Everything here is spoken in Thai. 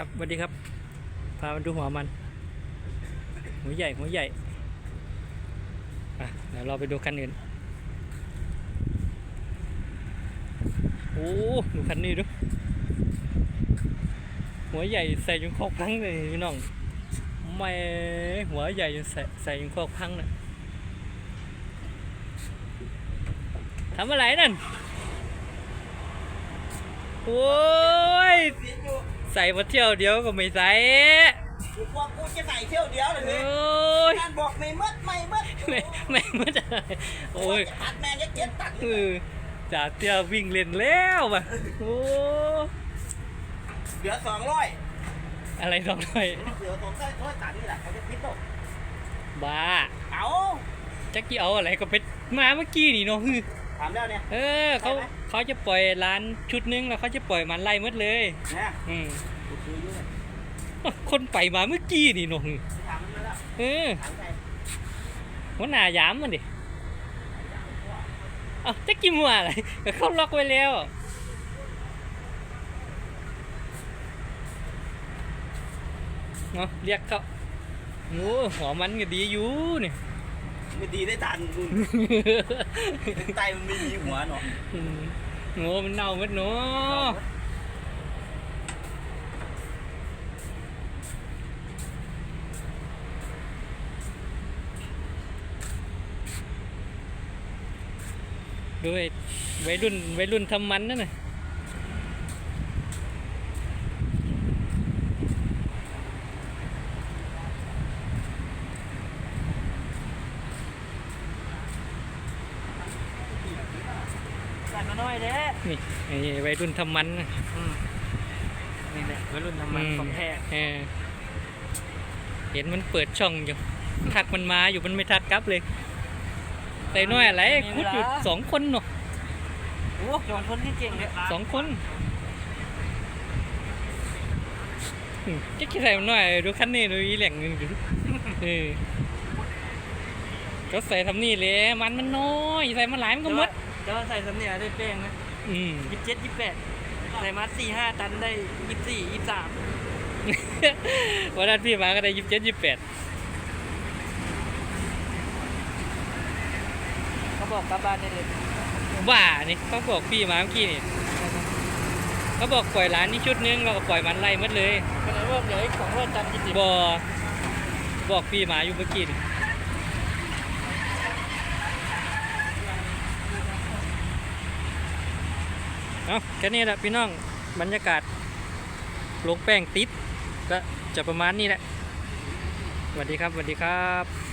ครับสวัสดีครับ พามาดูหัวมัน หัวใหญ่หัวใหญ่อะเดี๋ยวเราไปดูคันอื่น โอ้ดูคันนี้ดู หัวใหญ่ใส่จนคอกพังเลยพี่น้องไม่หัวใหญ่จนใส่ใส่จนคอกพังน่ะทำอะไรนั่นโอ้ ใส่มาเที่ยวเดียวก็ไม่ใส่กูบอกกูจะใส่เที่ยวเดียวเลยโอเนี่ย้ยงานบอกไม่มัดไม่มัดไม่ไม่ไม่ได้โอ้ยจะตัดแม่จะเจ็ดตัดเออจ่าเตี้ยวิ่งเล่นแล้วว่ะโอ้เหลือสองร้อยอะไรสองหน่อยเหลือสองร้อยร้อยตัดนี่แหละเขาจะคิดตกบ้าเอาจักกี้เอาอะไรก็ไปมาเมื่อกี้นี่เนาะฮือ ถามแล้วเนี่ย เออเขาได้ไหม เขาจะปล่อยร้านชุดนึงแล้วเขาจะปล่อยมันไล่หมดเลย นะอืมกูคุยอยู่เนี่ยคนไปมาเมื่อกี้นี่เนาะฮือถามมันมาแล้วเออถามใครหัวหน้ายามมันดิเอ้าจักกี้มัวอะไรก็เขาล็อกไว้แล้ว เนาะเรียกเขาโอ้หัวมันก็ดีอยู่นี่ ไม่ดีได้ทันมึงไตมันไม่มีหัวเนาะอืมโง่มันเน่าหมดเนาะด้วยวัยรุ่นวัยรุ่นทำมันนั่นน่ะ ตัดมาห น่อยเด้นี่ไอ้วัยรุ่นทำมันน่ะนี่แหละวัยรุ่นทำมันของแท้เออเห็นมันเปิดช่องอยู่ ทักมันมาอยู่มันไม่ทักกลับเลย แต่น้อยอะไรคุดอยู่สองคนเนาะโอ้จอนคนที่เก่งเนี่ยสองคนอืมจะคิดอะไรมันหน่อยดูคันนี้ดูอีแหล่งหนึงดูเออก็ใส่ทำนี่เลยมันมันน้อย ใส่มาหลายมันก็หมด จะใส่สำเนียงได้เป้งนะอืม ยี่สิบเจ็ดยี่สิบแปดใส่มาสี่ห้าตันได้ยี่สิบสี่ยี่สิบสามวันนั้นพี่มาก็ได้ยี่สิบเจ็ดยี่สิบแปดเขาบอกกลับบ้านได้เลยว่านี่เขาบอกพี่มาเมื่อกี้นี่เขาบอกปล่อยร้านนี้ชุดนึงเราก็ปล่อยมันไล่หมดเลยก็เลยว่าเหลืออีกสองร้อยตันยี่สิบบอบอกพี่มาอยู่เมื่อกี้นี่ เอาแค่นี้แหละพี่น้องบรรยากาศลงแป้งติดก็จะประมาณนี้แหละสวัสดีครับสวัสดีครับ